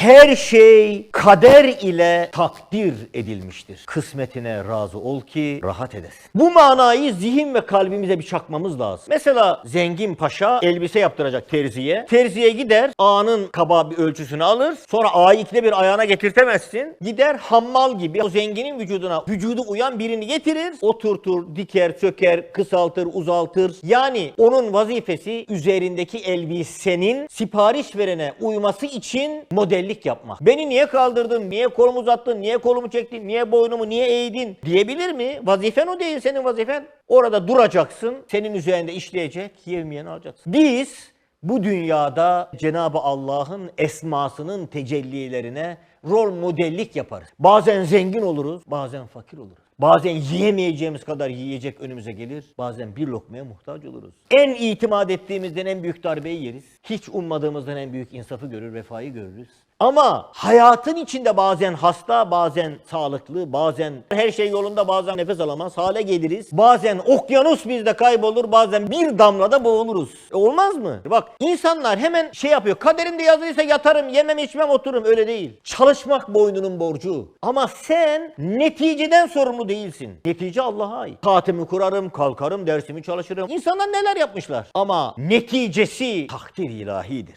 Her şey kader ile takdir edilmiştir. Kısmetine razı ol ki rahat edesin. Bu manayı zihin ve kalbimize bir çakmamız lazım. Mesela zengin paşa elbise yaptıracak terziye. Terziye gider ağanın kaba bir ölçüsünü alır. Sonra ağayı ikide bir ayağına getirtemezsin. Gider hammal gibi o zenginin vücuduna vücudu uyan birini getirir. Oturtur, diker, söker, kısaltır, uzaltır. Yani onun vazifesi üzerindeki elbisenin sipariş verene uyması için modellik yapmak. Beni niye kaldırdın, niye kolumu uzattın, niye kolumu çektin, niye boynumu, niye eğdin diyebilir mi? Vazifen o değil senin vazifen. Orada duracaksın, senin üzerinde işleyecek, yevmiyeni alacaksın. Biz bu dünyada Cenab-ı Allah'ın esmasının tecellilerine rol modellik yaparız. Bazen zengin oluruz, bazen fakir oluruz. Bazen yiyemeyeceğimiz kadar yiyecek önümüze gelir. Bazen bir lokmaya muhtaç oluruz. En itimat ettiğimizden en büyük darbeyi yeriz. Hiç ummadığımızdan en büyük insafı görür, vefayı görürüz. Ama hayatın içinde bazen hasta, bazen sağlıklı, bazen her şey yolunda, bazen nefes alamaz hale geliriz. Bazen okyanus bizde kaybolur, bazen bir damlada boğuluruz. E olmaz mı? Bak insanlar hemen şey yapıyor. Kaderimde yazılıysa yatarım, yemem içmem otururum. Öyle değil. Çalışmak boynunun borcu. Ama sen neticeden sorumlu değilsin. Netice Allah'a ait. Saatimi kurarım, kalkarım, dersimi çalışırım. İnsanlar neler yapmışlar. Ama neticesi takdir ilahidir.